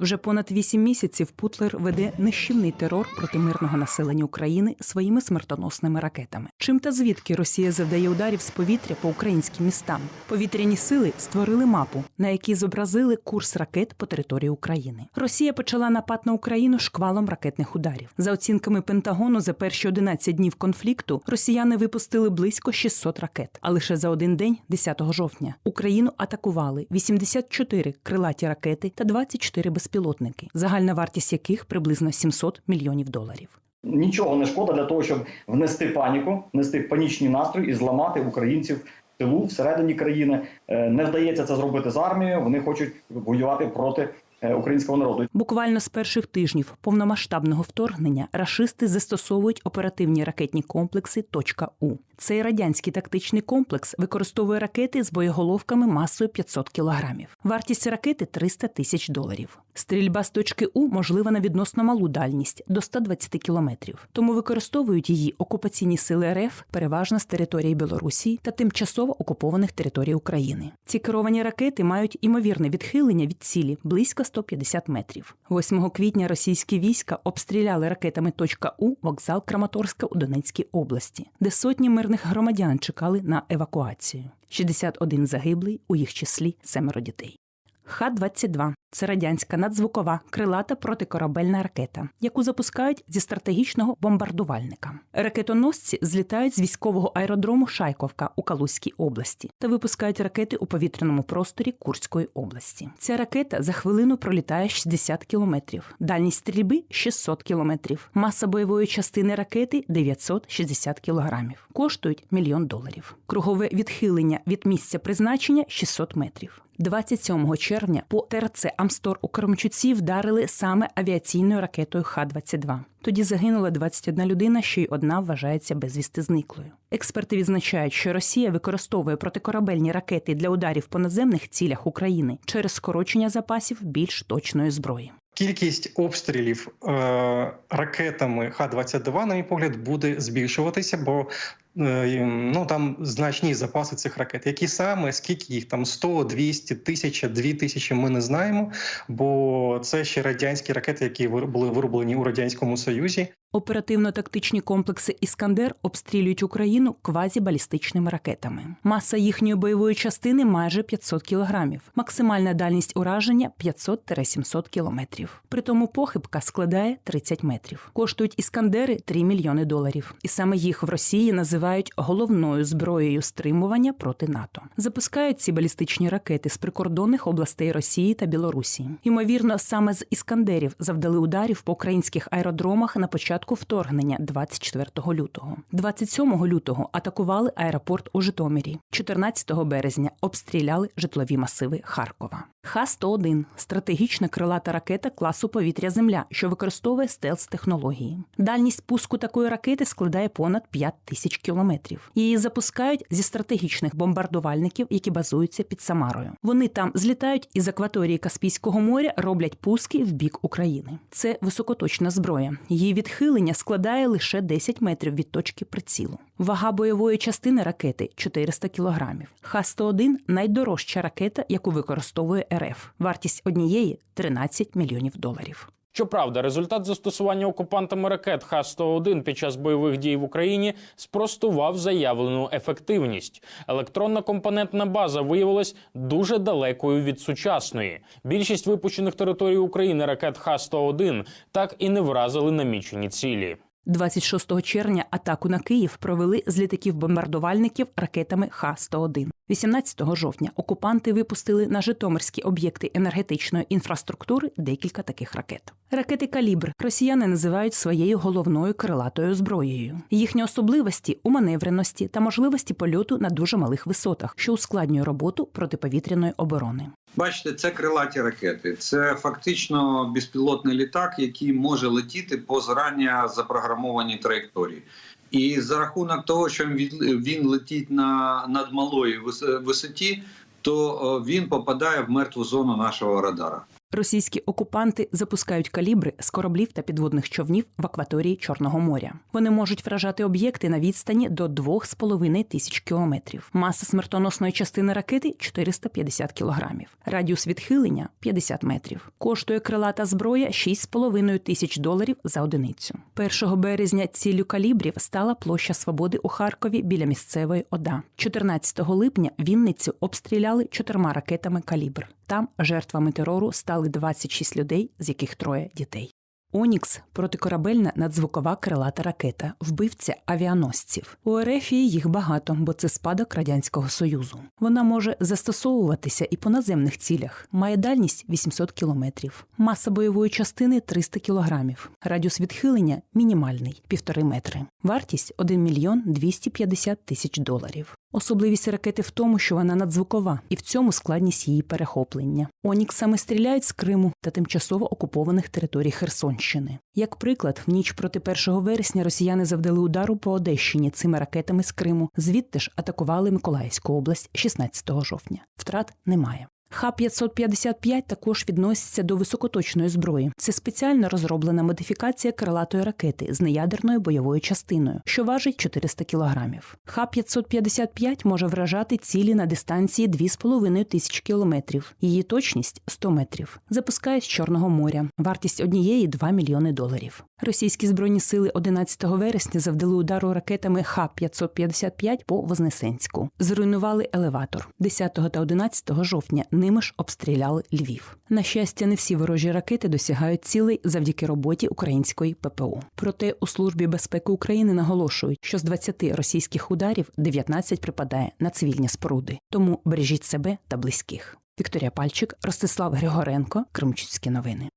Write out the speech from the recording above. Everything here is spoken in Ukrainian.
Вже понад вісім місяців Путлер веде нищівний терор проти мирного населення України своїми смертоносними ракетами. Чим та звідки Росія завдає ударів з повітря по українським містам? Повітряні сили створили мапу, на якій зобразили курс ракет по території України. Росія почала напад на Україну шквалом ракетних ударів. За оцінками Пентагону, за перші 11 днів конфлікту росіяни випустили близько 600 ракет. А лише за один день, 10 жовтня, Україну атакували 84 крилаті ракети та 24 безпілотники, загальна вартість яких приблизно 700 мільйонів доларів. Нічого не шкода для того, щоб внести паніку, внести панічний настрій і зламати українців в тилу всередині країни. Е, Не вдається це зробити з армією. Вони хочуть воювати проти е, українського народу. Буквально з перших тижнів повномасштабного вторгнення рашисти застосовують оперативні ракетні комплекси «Точка У». Цей радянський тактичний комплекс використовує ракети з боєголовками масою 500 кілограмів. Вартість ракети 300 тисяч доларів. Стрільба з точки У можлива на відносно малу дальність до 120 кілометрів. Тому використовують її окупаційні сили РФ переважно з території Білорусі та тимчасово окупованих територій України. Ці керовані ракети мають імовірне відхилення від цілі близько 150 метрів. 8 квітня російські війська обстріляли ракетами точка У вокзал Краматорська у Донецькій області, де сотні мирних громадян чекали на евакуацію. 61 загиблий, у їх числі семеро дітей. Х-22 – це радянська надзвукова крилата протикорабельна ракета, яку запускають зі стратегічного бомбардувальника. Ракетоносці злітають з військового аеродрому Шайковка у Калузькій області та випускають ракети у повітряному просторі Курської області. Ця ракета за хвилину пролітає 60 кілометрів, дальність стрільби 600 кілометрів, маса бойової частини ракети 960 кілограмів. Коштують мільйон доларів. Кругове відхилення від місця призначення 600 метрів. 27 червня по ТРЦ Амстор у Кремчуці вдарили саме авіаційною ракетою Х-22. Тоді загинула 21 людина, що й одна вважається безвісти зниклою. Експерти відзначають, що Росія використовує протикорабельні ракети для ударів по наземних цілях України через скорочення запасів більш точної зброї. Кількість обстрілів е, ракетами Х-22, на мій погляд, буде збільшуватися, бо ну там значні запаси цих ракет. Які саме, скільки їх там 100, 200, 1000, 2000, ми не знаємо, бо це ще радянські ракети, які були вироблені у радянському Союзі. Оперативно-тактичні комплекси Іскандер обстрілюють Україну квазібалістичними ракетами. Маса їхньої бойової частини майже 500 кілограмів. Максимальна дальність ураження 500-700 кілометрів. Притому похибка складає 30 метрів. Коштують іскандери 3 мільйони доларів. І саме їх в Росії називають головною зброєю стримування проти НАТО. Запускають ці балістичні ракети з прикордонних областей Росії та Білорусі. Ймовірно, саме з іскандерів завдали ударів по українських аеродромах на початку вторгнення 24 лютого. 27 лютого атакували аеропорт у Житомирі. 14 березня обстріляли житлові масиви Харкова. Х-101 – стратегічна крилата ракета класу повітря-земля, що використовує стелс-технології. Дальність пуску такої ракети складає понад 5 тисяч кілометрів. Її запускають зі стратегічних бомбардувальників, які базуються під Самарою. Вони там злітають із акваторії Каспійського моря, роблять пуски в бік України. Це високоточна зброя. Її відхилення складає лише 10 метрів від точки прицілу. Вага бойової частини ракети 400 кілограмів. Х-101 – найдорожча ракета, яку використовує РФ. Вартість однієї 13 мільйонів доларів. Щоправда, результат застосування окупантами ракет Х-101 під час бойових дій в Україні спростував заявлену ефективність. Електронна компонентна база виявилась дуже далекою від сучасної. Більшість випущених територій України ракет Х-101 так і не вразили намічені цілі. 26 червня атаку на Київ провели з літаків-бомбардувальників ракетами Х-101. 18 жовтня окупанти випустили на житомирські об'єкти енергетичної інфраструктури декілька таких ракет. Ракети калібр росіяни називають своєю головною крилатою зброєю. Їхні особливості у маневреності та можливості польоту на дуже малих висотах, що ускладнює роботу протиповітряної оборони. Бачите, це крилаті ракети. Це фактично безпілотний літак, який може летіти по зарання запрограмованій траєкторії. І за рахунок того, що він, летить на над малої вис- висоті, то він попадає в мертву зону нашого радара. Російські окупанти запускають калібри з кораблів та підводних човнів в акваторії Чорного моря. Вони можуть вражати об'єкти на відстані до 2,5 тисяч кілометрів. Маса смертоносної частини ракети 450 кілограмів. Радіус відхилення 50 метрів. Коштує крилата зброя 6,5 тисяч доларів за одиницю. 1 березня ціллю калібрів стала площа свободи у Харкові біля місцевої ОДА. 14 липня Вінницю обстріляли чотирма ракетами калібр. Там жертвами терору стали 26 людей, з яких троє дітей. Онікс протикорабельна надзвукова крилата ракета, вбивця авіаносців. У Ерефії їх багато, бо це спадок радянського союзу. Вона може застосовуватися і по наземних цілях. Має дальність 800 кілометрів, маса бойової частини 300 кілограмів, радіус відхилення мінімальний півтори метри. Вартість 1 мільйон 250 тисяч доларів. Особливість ракети в тому, що вона надзвукова, і в цьому складність її перехоплення. Оніксами стріляють з Криму та тимчасово окупованих територій Херсонщини. Як приклад, в ніч проти 1 вересня росіяни завдали удару по Одещині цими ракетами з Криму. Звідти ж атакували Миколаївську область 16 жовтня. Втрат немає. Х-555 також відноситься до високоточної зброї. Це спеціально розроблена модифікація крилатої ракети з неядерною бойовою частиною, що важить 400 кілограмів. Х-555 може вражати цілі на дистанції 2,5 тисяч кілометрів. Її точність 100 метрів. Запускають з Чорного моря. Вартість однієї 2 мільйони доларів. Російські збройні сили 11 вересня завдали удару ракетами Х-555 по Вознесенську. Зруйнували елеватор. 10 та 11 жовтня ними ж обстріляли Львів. На щастя, не всі ворожі ракети досягають цілей завдяки роботі української ППО. Проте у службі безпеки України наголошують, що з 20 російських ударів 19 припадає на цивільні споруди. Тому бережіть себе та близьких. Вікторія Пальчик, Ростислав Григоренко, Кримчуцькі новини.